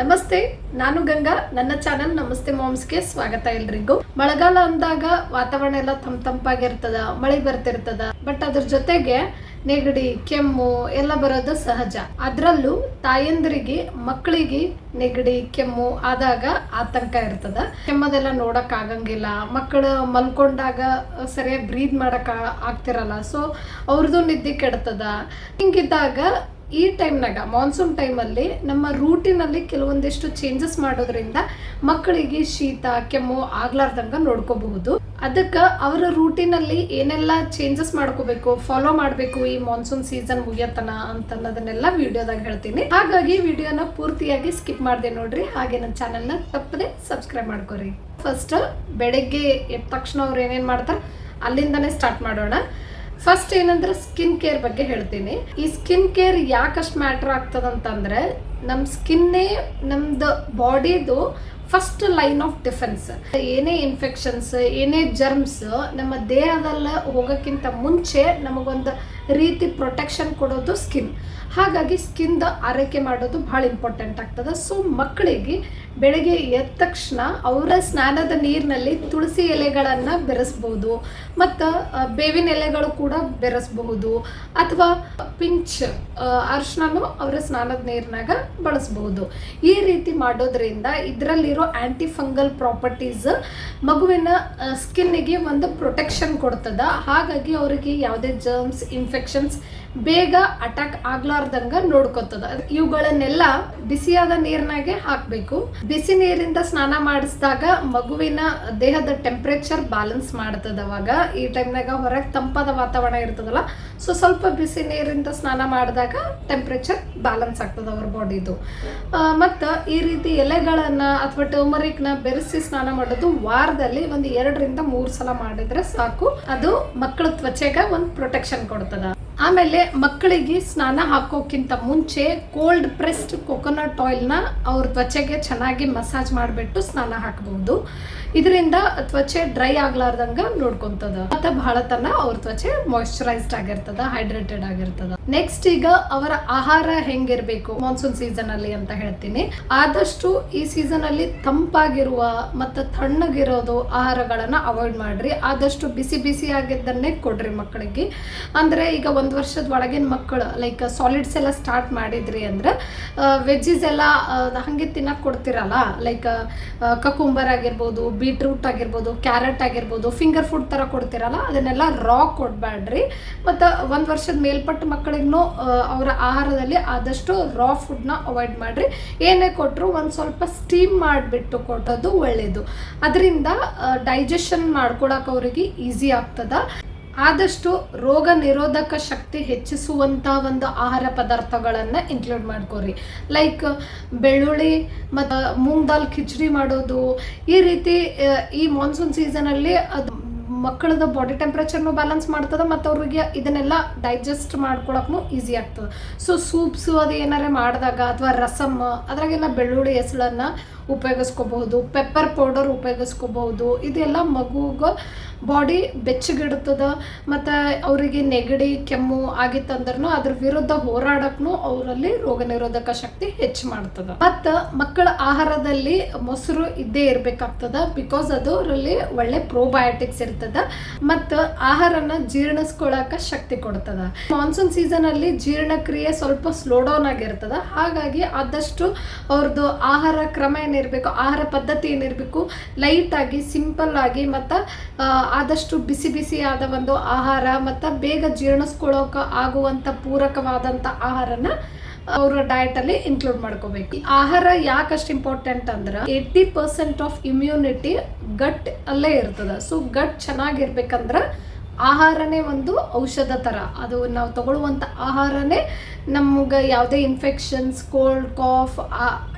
ನಮಸ್ತೆ, ನಾನು ಗಂಗಾ, ನನ್ನ ಚಾನೆಲ್ ನಮಸ್ತೆ ಮಾಮ್ಸ್ಗೆ ಸ್ವಾಗತ ಎಲ್ರಿಗೂ. ಮಳೆಗಾಲ ಅಂದಾಗ ವಾತಾವರಣ ಎಲ್ಲ ತಂಪ್ ತಂಪಾಗಿರ್ತದ ಮಳೆ ಬರ್ತಿರ್ತದ ಬಟ್ ಅದ್ರ ಜೊತೆಗೆ ನೆಗಡಿ, ಕೆಮ್ಮು ಎಲ್ಲ ಬರೋದು ಸಹಜ. ಅದ್ರಲ್ಲೂ ತಾಯಂದ್ರಿಗೆ, ಮಕ್ಕಳಿಗೆ ನೆಗಡಿ, ಕೆಮ್ಮು ಆದಾಗ ಆತಂಕ ಇರ್ತದ. ಕೆಮ್ಮದೆಲ್ಲ ನೋಡಕ್ ಆಗಂಗಿಲ್ಲ. ಮಕ್ಕಳು ಮಲ್ಕೊಂಡಾಗ ಸರಿಯಾಗಿ ಬ್ರೀದ್ ಮಾಡಕ್ ಆಗ್ತಿರಲ್ಲ. ಸೊ ಅವ್ರದ್ದು ನಿದ್ದೆ ಕೆಡ್ತದ. ಹಿಂಗಿದ್ದಾಗ ಈ ಟೈಮ್ನಾಗ ಮಾನ್ಸೂನ್ ಟೈಮಲ್ಲಿ ನಮ್ಮ ರೂಟಿನಲ್ಲಿ ಕೆಲವೊಂದಿಷ್ಟು ಚೇಂಜಸ್ ಮಾಡೋದ್ರಿಂದ ಮಕ್ಕಳಿಗೆ ಶೀತ, ಕೆಮ್ಮು ಆಗ್ಲಾರ್ದಂಗ ನೋಡ್ಕೋಬಹುದು. ಅದಕ್ಕೆ ಅವರ ರೂಟಿನಲ್ಲಿ ಏನೆಲ್ಲ ಚೇಂಜಸ್ ಮಾಡ್ಕೋಬೇಕು ಫಾಲೋ ಮಾಡಬೇಕು ಈ ಮಾನ್ಸೂನ್ ಸೀಸನ್ ಮುಗಿಯತನ ಅಂತ ಅನ್ನೋದನ್ನೆಲ್ಲ ವಿಡಿಯೋದಾಗ ಹೇಳ್ತೀನಿ. ಹಾಗಾಗಿ ವಿಡಿಯೋನ ಪೂರ್ತಿಯಾಗಿ ಸ್ಕಿಪ್ ಮಾಡಿದೆ ನೋಡ್ರಿ, ಹಾಗೆ ನನ್ನ ಚಾನೆಲ್ನ ತಪ್ಪದೆ ಸಬ್ಸ್ಕ್ರೈಬ್ ಮಾಡ್ಕೊರಿ. ಫಸ್ಟ್ ಬೆಳಗ್ಗೆ ಎದ್ದ ತಕ್ಷಣ ಅವ್ರು ಏನೇನು ಮಾಡ್ತಾರೆ, ಅಲ್ಲಿಂದನೇ ಸ್ಟಾರ್ಟ್ ಮಾಡೋಣ. ಫಸ್ಟ್ ಏನಂದ್ರೆ ಸ್ಕಿನ್ ಕೇರ್ ಬಗ್ಗೆ ಹೇಳ್ತೀನಿ. ಈ ಸ್ಕಿನ್ ಕೇರ್ ಯಾಕಷ್ಟು ಮ್ಯಾಟ್ರ್ ಆಗ್ತದಂತಂದ್ರೆ ನಮ್ಮ ಸ್ಕಿನ್ನೇ ನಮ್ದು ಬಾಡಿದು ಫಸ್ಟ್ ಲೈನ್ ಆಫ್ ಡಿಫೆನ್ಸ್ ಏನೇ ಇನ್ಫೆಕ್ಷನ್ಸ್ ಏನೇ ಜರ್ಮ್ಸ್ ನಮ್ಮ ದೇಹದಲ್ಲ ಹೋಗೋಕ್ಕಿಂತ ಮುಂಚೆ ನಮಗೊಂದು ರೀತಿ ಪ್ರೊಟೆಕ್ಷನ್ ಕೊಡೋದು ಸ್ಕಿನ್ ಹಾಗಾಗಿ ಸ್ಕಿನ್ದ ಆರೈಕೆ ಮಾಡೋದು ಭಾಳ ಇಂಪಾರ್ಟೆಂಟ್ ಆಗ್ತದೆ. ಸೊ ಮಕ್ಕಳಿಗೆ ಬೆಳಗ್ಗೆ ಎದ್ದ ತಕ್ಷಣ ಅವರ ಸ್ನಾನದ ನೀರಿನಲ್ಲಿ ತುಳಸಿ ಎಲೆಗಳನ್ನು ಬೆರೆಸ್ಬೋದು. ಮತ್ತು ಬೇವಿನ ಎಲೆಗಳು ಕೂಡ ಬೆರೆಸಬಹುದು. ಅಥವಾ ಪಿಂಚ್ ಅರ್ಶನೂ ಅವರ ಸ್ನಾನದ ನೀರಿನಾಗ ಬಳಸಬಹುದು ಈ ರೀತಿ ಮಾಡೋದ್ರಿಂದ ಇದರಲ್ಲಿರೋ ಆ್ಯಂಟಿ ಫಂಗಲ್ ಪ್ರಾಪರ್ಟೀಸ್ ಮಗುವಿನ ಸ್ಕಿನ್ನಿಗೆ ಒಂದು ಪ್ರೊಟೆಕ್ಷನ್ ಕೊಡ್ತದೆ. ಹಾಗಾಗಿ ಅವರಿಗೆ ಯಾವುದೇ ಜರ್ಮ್ಸ್ ಇನ್ಫೆಕ್ಷನ್ಸ್ ಬೇಗ ಅಟ್ಯಾಕ್ ಆಗ್ಲಾರ್ದಂಗ ನೋಡ್ಕೊತದ. ಇವುಗಳನ್ನೆಲ್ಲ ಬಿಸಿಯಾದ ನೀರಿನಾಗೆ ಹಾಕಬೇಕು. ಬಿಸಿ ನೀರಿಂದ ಸ್ನಾನ ಮಾಡಿಸಿದಾಗ ಮಗುವಿನ ದೇಹದ ಟೆಂಪ್ರೇಚರ್ ಬ್ಯಾಲೆನ್ಸ್ ಮಾಡ್ತದ ಅವಾಗ. ಈ ಟೈಮ್ನಾಗ ಹೊರಗೆ ತಂಪಾದ ವಾತಾವರಣ ಇರ್ತದಲ್ಲ, ಸೊ ಸ್ವಲ್ಪ ಬಿಸಿ ನೀರಿಂದ ಸ್ನಾನ ಮಾಡಿದಾಗ ಟೆಂಪ್ರೇಚರ್ ಬ್ಯಾಲೆನ್ಸ್ ಆಗ್ತದೆ ಅವ್ರ ಬಾಡಿದು. ಮತ್ತು ಈ ರೀತಿ ಎಲೆಗಳನ್ನು ಅಥವಾ ಟರ್ಮರಿಕ್ನ ಬೆರೆಸಿ ಸ್ನಾನ ಮಾಡೋದು ವಾರದಲ್ಲಿ ಒಂದು ಎರಡರಿಂದ ಮೂರು ಸಲ ಮಾಡಿದ್ರೆ ಸಾಕು. ಅದು ಮಕ್ಕಳ ತ್ವಚೆಗೆ ಒಂದು ಪ್ರೊಟೆಕ್ಷನ್ ಕೊಡ್ತದ. ಆಮೇಲೆ ಮಕ್ಕಳಿಗೆ ಸ್ನಾನ ಹಾಕೋಕ್ಕಿಂತ ಮುಂಚೆ ಕೋಲ್ಡ್ ಪ್ರೆಸ್ಡ್ ಕೊಕೊನಟ್ ಆಯಿಲ್ನ ಅವ್ರ ತ್ವಚೆಗೆ ಚೆನ್ನಾಗಿ ಮಸಾಜ್ ಮಾಡಿಬಿಟ್ಟು ಸ್ನಾನ ಹಾಕಬಹುದು ಇದರಿಂದ ತ್ವಚೆ ಡ್ರೈ ಆಗ್ಲಾರ್ದಂಗ ನೋಡ್ಕೊಂತದ. ಮತ್ತೆ ಬಹಳ ತನ ಅವ್ರ ತ್ವಚೆ ಮಾಯಿಶ್ಚರೈಸ್ಡ್ ಆಗಿರ್ತದ ಹೈಡ್ರೇಟೆಡ್ ಆಗಿರ್ತದ. ನೆಕ್ಸ್ಟ್ ಈಗ ಅವರ ಆಹಾರ ಹೆಂಗಿರ್ಬೇಕು ಮಾನ್ಸೂನ್ ಸೀಸನ್ ಅಲ್ಲಿ ಅಂತ ಹೇಳ್ತೀನಿ. ಆದಷ್ಟು ಈ ಸೀಸನ್ ಅಲ್ಲಿ ತಂಪಾಗಿರುವ ಮತ್ತು ತಣ್ಣಗಿರೋದು ಆಹಾರಗಳನ್ನ ಅವಾಯ್ಡ್ ಮಾಡ್ರಿ. ಆದಷ್ಟು ಬಿಸಿ ಬಿಸಿ ಆಗಿದ್ದನ್ನೇ ಕೊಡ್ರಿ ಮಕ್ಕಳಿಗೆ. ಅಂದ್ರೆ ಈಗ ಒಂದ್ ವರ್ಷದ ಒಳಗಿನ ಮಕ್ಕಳು ಲೈಕ್ ಸಾಲಿಡ್ಸ್ ಎಲ್ಲ ಸ್ಟಾರ್ಟ್ ಮಾಡಿದ್ರಿ ಅಂದ್ರೆ ವೆಜ್ಜಿಸ್ ಎಲ್ಲ ಹಂಗೆ ತಿನ್ನಕ್ ಕೊಡ್ತಿರಲ್ಲ ಲೈಕ್ ಕಕುಂಬರ್ ಆಗಿರ್ಬೋದು ಬೀಟ್ರೂಟ್ ಆಗಿರ್ಬೋದು, ಕ್ಯಾರೆಟ್ ಆಗಿರ್ಬೋದು ಫಿಂಗರ್ ಫುಡ್ ಥರ ಕೊಡ್ತಿರಲ್ಲ, ಅದನ್ನೆಲ್ಲ ರಾ ಕೊಡಬೇಡ್ರಿ ಮತ್ತು ಒಂದು ವರ್ಷದ ಮೇಲ್ಪಟ್ಟ ಮಕ್ಕಳಿಗೂ ಅವರ ಆಹಾರದಲ್ಲಿ ಆದಷ್ಟು ರಾ ಫುಡ್ನ ಅವಾಯ್ಡ್ ಮಾಡಿರಿ. ಏನೇ ಕೊಟ್ಟರು ಒಂದು ಸ್ವಲ್ಪ ಸ್ಟೀಮ್ ಮಾಡಿಬಿಟ್ಟು ಕೊಟ್ಟೋದು ಒಳ್ಳೆಯದು ಅದರಿಂದ ಡೈಜೆಷನ್ ಮಾಡ್ಕೊಳಕ್ಕೆ ಅವರಿಗೆ ಈಸಿ ಆಗ್ತದ. ಆದಷ್ಟು ರೋಗ ನಿರೋಧಕ ಶಕ್ತಿ ಹೆಚ್ಚಿಸುವಂಥ ಒಂದು ಆಹಾರ ಪದಾರ್ಥಗಳನ್ನು ಇನ್ಕ್ಲೂಡ್ ಮಾಡ್ಕೊರಿ. ಲೈಕ್ ಬೆಳ್ಳುಳ್ಳಿ ಮತ್ತು ಮೂಂಗ್ ದಾಲ್ ಖಿಚಡಿ ಮಾಡೋದು, ಈ ರೀತಿ ಈ ಮಾನ್ಸೂನ್ ಸೀಸನಲ್ಲಿ ಅದು ಮಕ್ಕಳದ ಬಾಡಿ ಟೆಂಪ್ರೇಚರ್ನು ಬ್ಯಾಲೆನ್ಸ್ ಮಾಡ್ತದೆ ಮತ್ತು ಅವ್ರಿಗೆ ಇದನ್ನೆಲ್ಲ ಡೈಜೆಸ್ಟ್ ಮಾಡ್ಕೊಳಕ್ಕೂ ಈಸಿ ಆಗ್ತದೆ. ಸೊ ಸೂಪ್ಸು ಅದು ಏನಾರೇ ಮಾಡಿದಾಗ, ಅಥವಾ ರಸಮ್, ಅದ್ರಾಗೆಲ್ಲ ಬೆಳ್ಳುಳ್ಳಿ ಹೆಸಳನ್ನು ಉಪಯೋಗಿಸ್ಕೋಬಹುದು ಪೆಪ್ಪರ್ ಪೌಡರ್ ಉಪಯೋಗಿಸ್ಕೋಬಹುದು, ಇದೆಲ್ಲ ಮಗುಗೆ ಬಾಡಿ ಬೆಚ್ಚಗಿಡ್ತದ, ಮತ್ತು ಅವರಿಗೆ ನೆಗಡಿ, ಕೆಮ್ಮು ಆಗಿತ್ತಂದ್ರೂ ಅದ್ರ ವಿರುದ್ಧ ಹೋರಾಡಕ್ಕೂ ಅವರಲ್ಲಿ ರೋಗ ನಿರೋಧಕ ಶಕ್ತಿ ಹೆಚ್ಚು ಮಾಡ್ತದೆ. ಮತ್ತು ಮಕ್ಕಳ ಆಹಾರದಲ್ಲಿ ಮೊಸರು ಇದ್ದೇ ಇರಬೇಕಾಗ್ತದ ಬಿಕಾಸ್ ಅದರಲ್ಲಿ ಒಳ್ಳೆ ಪ್ರೋಬಯೋಟಿಕ್ಸ್ ಇರ್ತದ, ಮತ್ತು ಆಹಾರನ ಜೀರ್ಣಿಸ್ಕೊಳಕ ಶಕ್ತಿ ಕೊಡ್ತದ. ಮಾನ್ಸೂನ್ ಸೀಸನ್ ಅಲ್ಲಿ ಜೀರ್ಣಕ್ರಿಯೆ ಸ್ವಲ್ಪ ಸ್ಲೋ ಡೌನ್ ಆಗಿರ್ತದೆ, ಹಾಗಾಗಿ ಆದಷ್ಟು ಅವ್ರದ್ದು ಆಹಾರ ಕ್ರಮ ಏನಿರಬೇಕು, ಆಹಾರ ಪದ್ಧತಿ ಏನಿರಬೇಕು ಲೈಟ್ ಆಗಿ ಸಿಂಪಲ್ ಆಗಿ, ಮತ್ತು ಆದಷ್ಟು ಬಿಸಿ ಬಿಸಿ ಆದ ಒಂದು ಆಹಾರ, ಮತ್ತು ಬೇಗ ಜೀರ್ಣಿಸ್ಕೊಳ್ಳೋಕ ಆಗುವಂಥ ಪೂರಕವಾದಂಥ ಆಹಾರನ ಅವರ ಡಯಟ್ ಅಲ್ಲಿ ಇನ್ಕ್ಲೂಡ್ ಮಾಡ್ಕೋಬೇಕು. ಆಹಾರ ಯಾಕಷ್ಟು ಇಂಪಾರ್ಟೆಂಟ್ ಅಂದ್ರೆ eighty percent of immunity gut ಅಲ್ಲೇ ಇರ್ತದ. ಸೊ ಗಟ್ ಚೆನ್ನಾಗಿರ್ಬೇಕಂದ್ರೆ ಆಹಾರನೇ ಒಂದು ಔಷಧ ಥರ ಅದು ನಾವು ತಗೊಳ್ಳುವಂಥ ಆಹಾರನೇ ನಮ್ಗೆ ಯಾವುದೇ ಇನ್ಫೆಕ್ಷನ್ಸ್ ಕೋಲ್ಡ್ ಕಾಫ್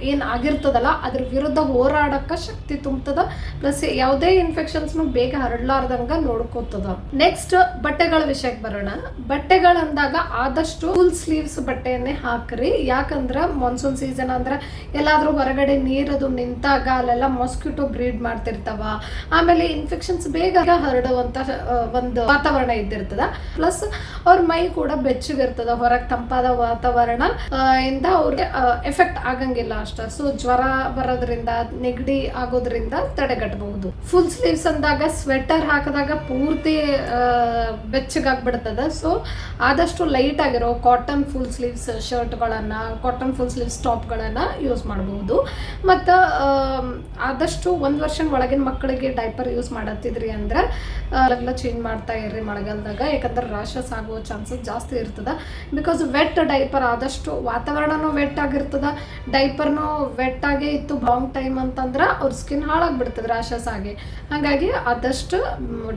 ಏನು ಆಗಿರ್ತದಲ್ಲ ಅದ್ರ ವಿರುದ್ಧ ಹೋರಾಡಕ್ಕೆ ಶಕ್ತಿ ತುಂಬ್ತದ. ಪ್ಲಸ್ ಯಾವುದೇ ಇನ್ಫೆಕ್ಷನ್ಸ್ನು ಬೇಗ ಹರಡ್ಲಾರ್ದಂಗೆ ನೋಡ್ಕೋತದ. ನೆಕ್ಸ್ಟ್ ಬಟ್ಟೆಗಳ ವಿಷಯಕ್ಕೆ ಬರೋಣ. ಬಟ್ಟೆಗಳಂದಾಗ ಆದಷ್ಟು ಫುಲ್ ಸ್ಲೀವ್ಸ್ ಬಟ್ಟೆಯನ್ನೇ ಹಾಕ್ರಿ. ಯಾಕಂದ್ರೆ ಮಾನ್ಸೂನ್ ಸೀಸನ್ ಅಂದ್ರೆ ಎಲ್ಲಾದ್ರೂ ಹೊರಗಡೆ ನೀರದು ನಿಂತಾಗ ಅಲ್ಲೆಲ್ಲ ಮಾಸ್ಕಿಟೋ ಬ್ರೀಡ್ ಮಾಡ್ತಿರ್ತಾವ. ಆಮೇಲೆ ಇನ್ಫೆಕ್ಷನ್ಸ್ ಬೇಗ ಹರಡುವಂತ ಆ, ಒಂದು ವಾತಾವರಣ ಇದ್ದಿರ್ತದ. ಪ್ಲಸ್ ಅವ್ರ ಮೈ ಕೂಡ ಬೆಚ್ಚಗಿರ್ತದ, ಹೊರಗೆ ತಂಪಾದ ವಾತಾವರಣ. ಇಂದ ಅವ್ರಿಗೆ ಎಫೆಕ್ಟ್ ಆಗಂಗಿಲ್ಲ ಅಷ್ಟ. ಸೊ ಜ್ವರ ಬರೋದ್ರಿಂದ, ನೆಗಡಿ ಆಗೋದ್ರಿಂದ ತಡೆಗಟ್ಟಬಹುದು ಫುಲ್ ಸ್ಲೀವ್ಸ್ ಅಂದಾಗ ಸ್ವೆಟರ್ ಹಾಕಿದಾಗ ಪೂರ್ತಿ ಬೆಚ್ಚಗಾಗ್ಬಿಡ್ತದ. ಸೊ ಆದಷ್ಟು ಲೈಟ್ ಆಗಿರೋ ಕಾಟನ್ ಫುಲ್ ಸ್ಲೀವ್ಸ್ ಶರ್ಟ್ಗಳನ್ನ ಕಾಟನ್ ಫುಲ್ ಸ್ಲೀವ್ಸ್ ಟಾಪ್ಗಳನ್ನ ಯೂಸ್ ಮಾಡಬಹುದು. ಮತ್ತು ಆದಷ್ಟು ಒಂದು ವರ್ಷ ಒಳಗಿನ ಮಕ್ಕಳಿಗೆ ಡೈಪರ್ ಯೂಸ್ ಮಾಡತ್ತಿದ್ರಿ ಅಂದ್ರೆ ಎಲ್ಲ ಚೇಂಜ್ ಮಾಡ್ತಾ ಇರ್ರಿ ಮಳೆಗಾಲದಾಗ, ಯಾಕಂದ್ರೆ ರಾಶಸ್ ಆಗುವ ಚಾನ್ಸಸ್ ಜಾಸ್ತಿ ಇರ್ತದ. ಬಿಕಾಸ್ ವೆಟ್ ಡೈಪರ್ ಆದಷ್ಟು ವಾತಾವರಣನೂ ವೆಟ್ ಆಗಿರ್ತದ. ಡೈಪರ್ನೂ ವೆಟ್ ಆಗೇ ಇತ್ತು ಲಾಂಗ್ ಟೈಮ್ ಅಂತಂದ್ರೆ ಅವ್ರ ಸ್ಕಿನ್ ಹಾಳಾಗ್ಬಿಡ್ತದೆ ರಾಶಸ್ ಆಗಿ ಹಾಗಾಗಿ ಆದಷ್ಟು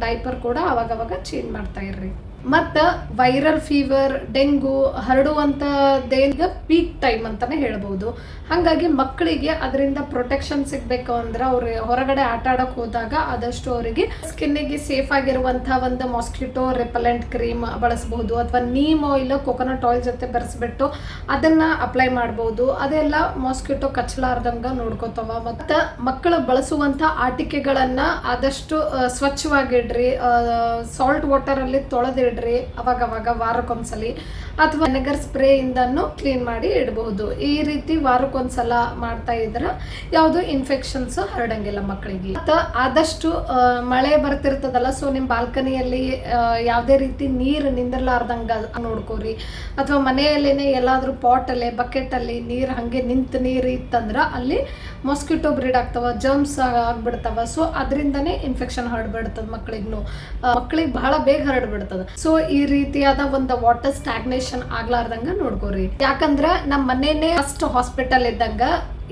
ಡೈಪರ್ ಕೂಡ ಅವಾಗವಾಗ ಚೇಂಜ್ ಮಾಡ್ತಾ ಇರ್ರಿ. ಮತ್ತು ವೈರಲ್ ಫೀವರ್ ಡೆಂಗು ಹರಡುವಂಥದ್ದೇಗ ಪೀಕ್ ಟೈಮ್ ಅಂತಾನೆ ಹೇಳ್ಬೋದು. ಹಾಗಾಗಿ ಮಕ್ಕಳಿಗೆ ಅದರಿಂದ ಪ್ರೊಟೆಕ್ಷನ್ ಸಿಗಬೇಕು ಅಂದ್ರೆ ಅವ್ರ ಹೊರಗಡೆ ಆಟ ಆಡೋಕೆ ಹೋದಾಗ ಆದಷ್ಟು ಅವರಿಗೆ ಸ್ಕಿನ್ನಿಗೆ ಸೇಫ್ ಆಗಿರುವಂಥ ಒಂದು ಮಾಸ್ಕಿಟೋ ರೆಪಲೆಂಟ್ ಕ್ರೀಮ್ ಬಳಸಬಹುದು ಅಥವಾ ನೀಮ್ ಆಯಿಲ್ ಕೊಕೊನಟ್ ಆಯಿಲ್ ಜೊತೆ ಬೆರೆಸ್ಬಿಟ್ಟು ಅದನ್ನ ಅಪ್ಲೈ ಮಾಡ್ಬೋದು. ಅದೆಲ್ಲ ಮಾಸ್ಕಿಟೋ ಕಚ್ಚಲಾರ್ದಂಗ ನೋಡ್ಕೋತಾವ. ಮತ್ತು ಮಕ್ಕಳು ಬಳಸುವಂಥ ಆಟಿಕೆಗಳನ್ನ ಆದಷ್ಟು ಸ್ವಚ್ಛವಾಗಿಡ್ರಿ. ಸಾಲ್ಟ್ ವಾಟರಲ್ಲಿ ತೊಳೆದಿಡ್ರಿ. ಅವಾಗವಾಗ ವಾರಕ್ಕೊಂದ್ಸಲಿ ಅಥವಾ ವಿನೆಗರ್ ಸ್ಪ್ರೇ ಇಂದನೂ ಕ್ಲೀನ್ ಮಾಡಿ ಇಡಬಹುದು. ಈ ರೀತಿ ವಾರಕ್ಕೊಂದ್ಸಲ ಮಾಡ್ತಾ ಇದ್ರ ಯಾವುದು ಇನ್ಫೆಕ್ಷನ್ಸ್ ಹರಡಂಗಿಲ್ಲ ಮಕ್ಕಳಿಗೆ ಆದಷ್ಟು ಮಳೆ ಬರ್ತಿರ್ತದಲ್ಲ ಸೊ ನಿಮ್ಮ ಬಾಲ್ಕನಿಯಲ್ಲಿ ಯಾವುದೇ ರೀತಿ ನೀರು ನಿಂದಿರ್ಲಾರ್ದಂಗ ನೋಡ್ಕೋರಿ. ಅಥವಾ ಮನೆಯಲ್ಲೇನೆ ಎಲ್ಲಾದ್ರೂ ಪಾಟ್ ಅಲ್ಲಿ ಬಕೆಟ್ ಅಲ್ಲಿ ನೀರು ಹಂಗೆ ನಿಂತ ನೀರು ಇತ್ತಂದ್ರ ಅಲ್ಲಿ ಮೊಸ್ಕಿಟೋ ಬ್ರೀಡ್ ಆಗ್ತಾವ ಜರ್ಮ್ಸ್ ಆಗ್ಬಿಡ್ತಾವ. ಸೊ ಅದರಿಂದನೇ ಇನ್ಫೆಕ್ಷನ್ ಹರಡ್ಬಿಡ್ತದ ಮಕ್ಕಳಿಗೂ ಮಕ್ಕಳಿಗೆ ಬಹಳ ಬೇಗ ಹರಡ್ಬಿಡ್ತದ. ಸೊ ಈ ರೀತಿಯಾದ ಒಂದು ವಾಟರ್ ಸ್ಟಾಗ್ನೇಷನ್ ಆಗ್ಲಾರ್ದಂಗ ನೋಡ್ಕೋರಿ. ಯಾಕಂದ್ರ ನಮ್ಮ ಮನೇನೆ ಫಸ್ಟ್ ಹಾಸ್ಪಿಟಲ್ ಇದ್ದಂಗ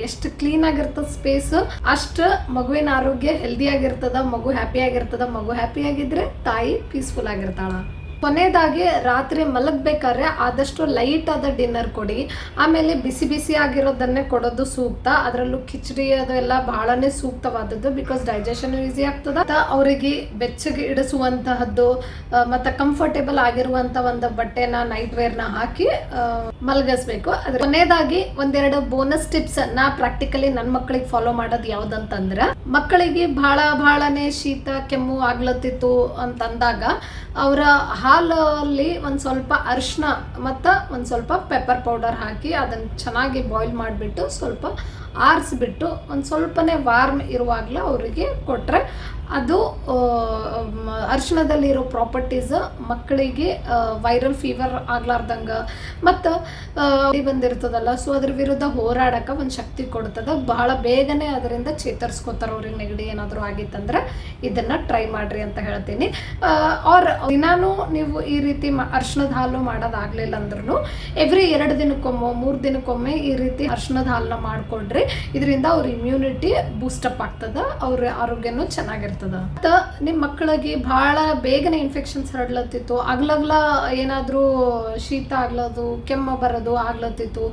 ಎಷ್ಟು ಕ್ಲೀನ್ ಆಗಿರ್ತದ ಸ್ಪೇಸ್ ಅಷ್ಟು ಮಗುವಿನ ಆರೋಗ್ಯ ಹೆಲ್ದಿ ಆಗಿರ್ತದ, ಮಗು ಹ್ಯಾಪಿ ಆಗಿರ್ತದ, ಮಗು ಹ್ಯಾಪಿ ಆಗಿದ್ರೆ ತಾಯಿ ಪೀಸ್ಫುಲ್ ಆಗಿರ್ತಾಳ. ಕೊನೆಯದಾಗಿ ರಾತ್ರಿ ಮಲಗಬೇಕಾದ್ರೆ ಆದಷ್ಟು ಲೈಟ್ ಆದ ಡಿನ್ನರ್ ಕೊಡಿ. ಆಮೇಲೆ ಬಿಸಿ ಬಿಸಿ ಆಗಿರೋದನ್ನೇ ಕೊಡೋದು ಸೂಕ್ತ. ಅದರಲ್ಲೂ ಕಿಚಡಿ ಅದು ಎಲ್ಲ ಬಹಳನೇ ಸೂಕ್ತವಾದದ್ದು ಬಿಕಾಸ್ ಡೈಜೆಷನ್ ಈಸಿ ಆಗ್ತದ. ಅವರಿಗೆ ಬೆಚ್ಚಗೆ ಇಡಿಸುವಂತಹದ್ದು ಮತ್ತೆ ಕಂಫರ್ಟೇಬಲ್ ಆಗಿರುವಂತ ಒಂದು ಬಟ್ಟೆನ ನೈಟ್ ವೇರ್ನ ಹಾಕಿ ಮಲಗಿಸ್ಬೇಕು. ಅದ್ರ ಕೊನೆಯದಾಗಿ ಒಂದೆರಡು ಬೋನಸ್ ಟಿಪ್ಸ್ ಅನ್ನ ಪ್ರಾಕ್ಟಿಕಲಿ ನನ್ನ ಮಕ್ಕಳಿಗೆ ಫಾಲೋ ಮಾಡೋದು ಯಾವ್ದಂತಂದ್ರ ಮಕ್ಕಳಿಗೆ ಬಹಳ ಬಹಳನೇ ಶೀತ, ಕೆಮ್ಮು ಆಗ್ಲತ್ತಿತ್ತು ಅಂತಂದಾಗ ಅವರ ಹಾಲಲ್ಲಿ ಒಂದ್ ಸ್ವಲ್ಪ ಅರಿಶಿನ ಮತ್ತ ಒಂದ್ ಸ್ವಲ್ಪ ಪೆಪ್ಪರ್ ಪೌಡರ್ ಹಾಕಿ ಅದನ್ನ ಚೆನ್ನಾಗಿ ಬಾಯ್ಲ್ ಮಾಡಿಬಿಟ್ಟು ಸ್ವಲ್ಪ ಆರಿಸ್ಬಿಟ್ಟು ಒಂದು ಸ್ವಲ್ಪನೇ ವಾರ್ಮ್ ಇರುವಾಗಲೇ ಅವರಿಗೆ ಕೊಟ್ಟರೆ ಅದು ಅರಿಶಿಣದಲ್ಲಿರೋ ಪ್ರಾಪರ್ಟೀಸ್ ಮಕ್ಕಳಿಗೆ ವೈರಲ್ ಫೀವರ್ ಆಗ್ಲಾರ್ದಂಗ ಮತ್ತು ಬಂದಿರ್ತದಲ್ಲ ಸೊ ಅದ್ರ ವಿರುದ್ಧ ಹೋರಾಡಕ್ಕೆ ಒಂದು ಶಕ್ತಿ ಕೊಡ್ತದ. ಬಹಳ ಬೇಗನೆ ಅದರಿಂದ ಚೇತರಿಸ್ಕೋತಾರೆ ಅವ್ರಿಗೆ ನೆಗಡಿ ಏನಾದರೂ ಆಗಿತ್ತಂದ್ರೆ ಇದನ್ನ ಟ್ರೈ ಮಾಡ್ರಿ ಅಂತ ಹೇಳ್ತೀನಿ. ಅವ್ರ ದಿನಾನು ನೀವು ಈ ರೀತಿ ಅರ್ಶಿಣದ ಹಾಲು ಮಾಡೋದಾಗ್ಲಿಲ್ಲ ಅಂದ್ರೂ ಎವ್ರಿ ಎರಡು ದಿನಕ್ಕೊಮ್ಮೆ, ಮೂರು ದಿನಕ್ಕೊಮ್ಮೆ ಈ ರೀತಿ ಅರ್ಶಿಣದ ಹಾಲನ್ನ ಮಾಡಿಕೊಡ್ರಿ. ಇದರಿಂದ ಅವ್ರ ಇಮ್ಯುನಿಟಿ ಬೂಸ್ಟಪ್ ಆಗ್ತದೆ, ಅವ್ರ ಆರೋಗ್ಯನೂ ಚೆನ್ನಾಗಿರ್ತದ. ಮತ್ತ ನಿಮ್ಮ ಮಕ್ಕಳಿಗೆ ಬಹಳ ಬೇಗನೆ ಇನ್ಫೆಕ್ಷನ್ಸ್ ಹರಡ್ಲತ್ತಿತ್ತು. ಅಗ್ಲಗ್ಲ ಏನಾದರೂ ಶೀತ ಆಗ್ಲದು, ಕೆಮ್ಮ ಬರೋದು ಆಗ್ಲತ್ತಿತ್ತು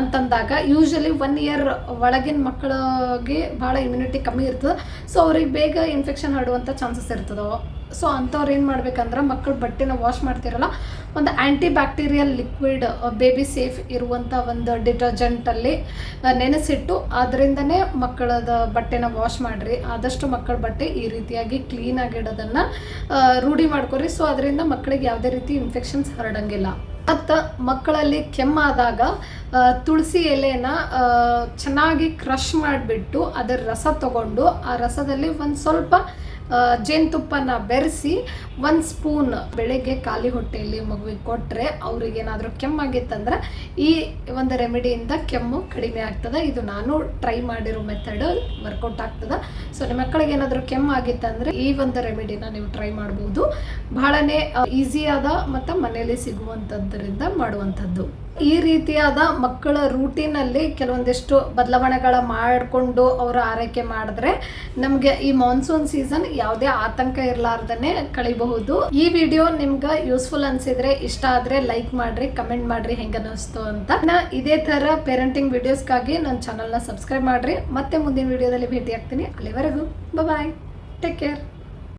ಅಂತಂದಾಗ ಯೂಶಲಿ ಒನ್ ಇಯರ್ ಒಳಗಿನ ಮಕ್ಕಳಿಗೆ ಭಾಳ ಇಮ್ಯುನಿಟಿ ಕಮ್ಮಿ ಇರ್ತದೆ. ಸೊ ಅವ್ರಿಗೆ ಬೇಗ ಇನ್ಫೆಕ್ಷನ್ ಹರಡುವಂಥ ಚಾನ್ಸಸ್ ಇರ್ತದೋ ಸೊ ಅಂಥವ್ರು ಏನು ಮಾಡ್ಬೇಕಂದ್ರೆ ಮಕ್ಕಳು ಬಟ್ಟೆನ ವಾಶ್ ಮಾಡ್ತಿರಲ್ಲ, ಒಂದು anti bacterial liquid baby safe ಇರುವಂಥ ಒಂದು ಡಿಟರ್ಜೆಂಟಲ್ಲಿ ನೆನೆಸಿಟ್ಟು ಅದರಿಂದನೇ ಮಕ್ಕಳದ ಬಟ್ಟೆನ ವಾಶ್ ಮಾಡಿರಿ. ಆದಷ್ಟು ಮಕ್ಕಳ ಬಟ್ಟೆ ಈ ರೀತಿಯಾಗಿ ಕ್ಲೀನಾಗಿಡೋದನ್ನು ರೂಢಿ ಮಾಡ್ಕೊರಿ. ಸೊ ಅದರಿಂದ ಮಕ್ಕಳಿಗೆ ಯಾವುದೇ ರೀತಿ ಇನ್ಫೆಕ್ಷನ್ಸ್ ಹರಡಂಗಿಲ್ಲ. ಮತ್ತು ಮಕ್ಕಳಲ್ಲಿ ಕೆಮ್ಮಾದಾಗ ತುಳಸಿ ಎಲೆನ ಚೆನ್ನಾಗಿ ಕ್ರಷ್ ಮಾಡಿಬಿಟ್ಟು ಅದರ ರಸ ತಗೊಂಡು ಆ ರಸದಲ್ಲಿ ಒಂದು ಸ್ವಲ್ಪ ಜೇನುತುಪ್ಪನ ಬೆರೆಸಿ ಒಂದು ಸ್ಪೂನ್ ಬೆಳಗ್ಗೆ ಖಾಲಿ ಹೊಟ್ಟೆಯಲ್ಲಿ ಮಗುವಿಗೆ ಕೊಟ್ಟರೆ ಅವ್ರಿಗೇನಾದರೂ ಕೆಮ್ಮಾಗಿತ್ತಂದ್ರೆ ಈ ಒಂದು ರೆಮಿಡಿಯಿಂದ ಕೆಮ್ಮು ಕಡಿಮೆ ಆಗ್ತದೆ. ಇದು ನಾನು ಟ್ರೈ ಮಾಡಿರೋ ಮೆಥಡ್ ವರ್ಕೌಟ್ ಆಗ್ತದೆ. ಸೊ ನಿಮ್ಮ ಮಕ್ಕಳಿಗೆ ಏನಾದರೂ ಕೆಮ್ಮು ಆಗಿತ್ತಂದ್ರೆ ಈ ಒಂದು ರೆಮಿಡಿನ ನೀವು ಟ್ರೈ ಮಾಡ್ಬೋದು. ಬಹಳನೇ ಈಸಿಯಾದ ಮತ್ತು ಮನೆಯಲ್ಲಿ ಸಿಗುವಂಥದ್ದರಿಂದ ಮಾಡುವಂಥದ್ದು ಈ ರೀತಿಯಾದ ಮಕ್ಕಳ ರೂಟೀನಲ್ಲಿ ಕೆಲವೊಂದಿಷ್ಟು ಬದಲಾವಣೆಗಳ ಮಾಡಿಕೊಂಡು ಅವರು ಆರೈಕೆ ಮಾಡಿದ್ರೆ ನಮಗೆ ಈ ಮಾನ್ಸೂನ್ ಸೀಸನ್ ಯಾವುದೇ ಆತಂಕ ಇರಲಾರ್ದನೆ ಕಳಿಬಹುದು. ಈ ವಿಡಿಯೋ ನಿಮ್ಗೆ ಯೂಸ್ಫುಲ್ ಅನ್ಸಿದ್ರೆ ಇಷ್ಟ ಆದರೆ ಲೈಕ್ ಮಾಡ್ರಿ ಕಮೆಂಟ್ ಮಾಡ್ರಿ, ಹೆಂಗೆ ಅನ್ನಿಸ್ತು ಅಂತ. ಇದೇ ಥರ ಪೇರೆಂಟಿಂಗ್ ವಿಡಿಯೋಸ್ಗಾಗಿ ನನ್ನ ಚಾನಲ್ನ ಸಬ್ಸ್ಕ್ರೈಬ್ ಮಾಡಿರಿ. ಮತ್ತೆ ಮುಂದಿನ ವಿಡಿಯೋದಲ್ಲಿ ಭೇಟಿ ಆಗ್ತೀನಿ ಅಲ್ಲಿವರೆಗೂ ಬಾಯ್ ಟೇಕ್ ಕೇರ್